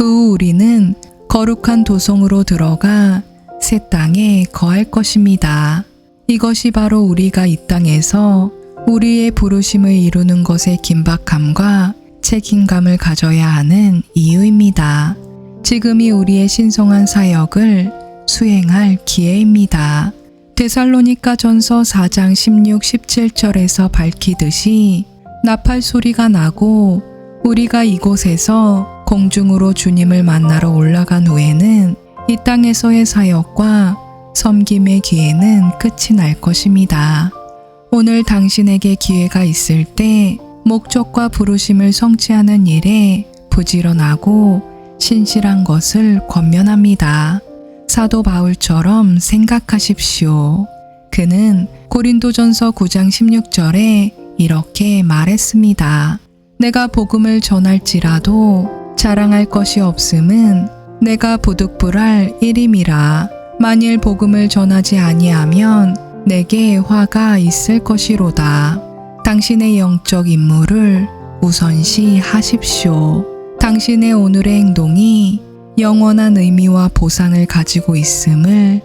그 후 우리는 거룩한 도성으로 들어가 새 땅에 거할 것입니다. 이것이 바로 우리가 이 땅에서 우리의 부르심을 이루는 것의 긴박함과 책임감을 가져야 하는 이유입니다. 지금이 우리의 신성한 사역을 수행할 기회입니다. 데살로니가 전서 4장 16, 17절에서 밝히듯이 나팔 소리가 나고 우리가 이곳에서 공중으로 주님을 만나러 올라간 후에는 이 땅에서의 사역과 섬김의 기회는 끝이 날 것입니다. 오늘 당신에게 기회가 있을 때 목적과 부르심을 성취하는 일에 부지런하고 신실한 것을 권면합니다. 사도 바울처럼 생각하십시오. 그는 고린도전서 9장 16절에 이렇게 말했습니다. 내가 복음을 전할지라도 자랑할 것이 없음은 내가 부득불할 일임이라. 만일 복음을 전하지 아니하면 내게 화가 있을 것이로다. 당신의 영적 임무를 우선시 하십시오. 당신의 오늘의 행동이 영원한 의미와 보상을 가지고 있음을